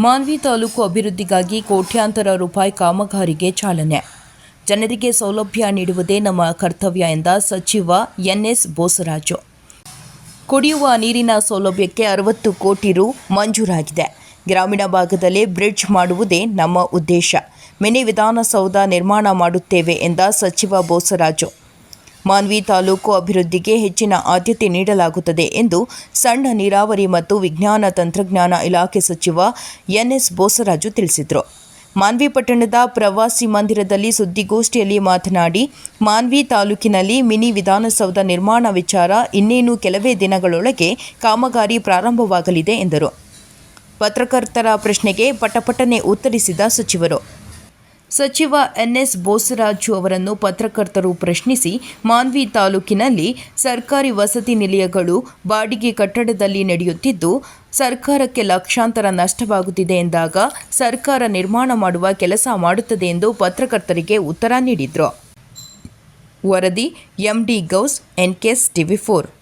ಮಾನ್ವಿ ತಾಲೂಕು ಅಭಿವೃದ್ಧಿಗಾಗಿ ಕೋಟ್ಯಾಂತರ ರೂಪಾಯಿ ಕಾಮಗಾರಿಗೆ ಚಾಲನೆ. ಜನರಿಗೆ ಸೌಲಭ್ಯ ನೀಡುವುದೇ ನಮ್ಮ ಕರ್ತವ್ಯ ಎಂದ ಸಚಿವ ಎನ್ಎಸ್ ಬೋಸರಾಜು. ಕುಡಿಯುವ ನೀರಿನ ಸೌಲಭ್ಯಕ್ಕೆ ಅರವತ್ತು ಕೋಟಿ ರು ಮಂಜೂರಾಗಿದೆ. ಗ್ರಾಮೀಣ ಭಾಗದಲ್ಲಿ ಬ್ರಿಡ್ಜ್ ಮಾಡುವುದೇ ನಮ್ಮ ಉದ್ದೇಶ. ಮಿನಿ ವಿಧಾನಸೌಧ ನಿರ್ಮಾಣ ಮಾಡುತ್ತೇವೆ ಎಂದ ಸಚಿವ ಬೋಸರಾಜು. ಮಾನ್ವಿ ತಾಲೂಕು ಅಭಿವೃದ್ಧಿಗೆ ಹೆಚ್ಚಿನ ಆದ್ಯತೆ ನೀಡಲಾಗುತ್ತದೆ ಎಂದು ಸಣ್ಣ ನೀರಾವರಿ ಮತ್ತು ವಿಜ್ಞಾನ ತಂತ್ರಜ್ಞಾನ ಇಲಾಖೆ ಸಚಿವ ಎನ್ಎಸ್ ಬೋಸರಾಜು ತಿಳಿಸಿದರು. ಮಾನ್ವಿ ಪಟ್ಟಣದ ಪ್ರವಾಸಿ ಮಂದಿರದಲ್ಲಿ ಸುದ್ದಿಗೋಷ್ಠಿಯಲ್ಲಿ ಮಾತನಾಡಿ, ಮಾನ್ವಿ ತಾಲೂಕಿನಲ್ಲಿ ಮಿನಿ ವಿಧಾನಸೌಧ ನಿರ್ಮಾಣ ವಿಚಾರ ಇನ್ನೇನು ಕೆಲವೇ ದಿನಗಳೊಳಗೆ ಕಾಮಗಾರಿ ಪ್ರಾರಂಭವಾಗಲಿದೆ ಎಂದರು. ಪತ್ರಕರ್ತರ ಪ್ರಶ್ನೆಗೆ ಪಟಪಟನೆ ಉತ್ತರಿಸಿದ ಸಚಿವರು. ಸಚಿವ ಎನ್ಎಸ್ ಬೋಸರಾಜು ಅವರನ್ನು ಪತ್ರಕರ್ತರು ಪ್ರಶ್ನಿಸಿ, ಮಾನ್ವಿ ತಾಲೂಕಿನಲ್ಲಿ ಸರ್ಕಾರಿ ವಸತಿ ನಿಲಯಗಳು ಬಾಡಿಗೆ ಕಟ್ಟಡದಲ್ಲಿ ನಡೆಯುತ್ತಿದ್ದು, ಸರ್ಕಾರಕ್ಕೆ ಲಕ್ಷಾಂತರ ನಷ್ಟವಾಗುತ್ತಿದೆ ಎಂದಾಗ ಸರ್ಕಾರ ನಿರ್ಮಾಣ ಮಾಡುವ ಕೆಲಸ ಮಾಡುತ್ತದೆ ಎಂದು ಪತ್ರಕರ್ತರಿಗೆ ಉತ್ತರ ನೀಡಿದರು. ವರದಿ, MD Ghouse, NKS TV four.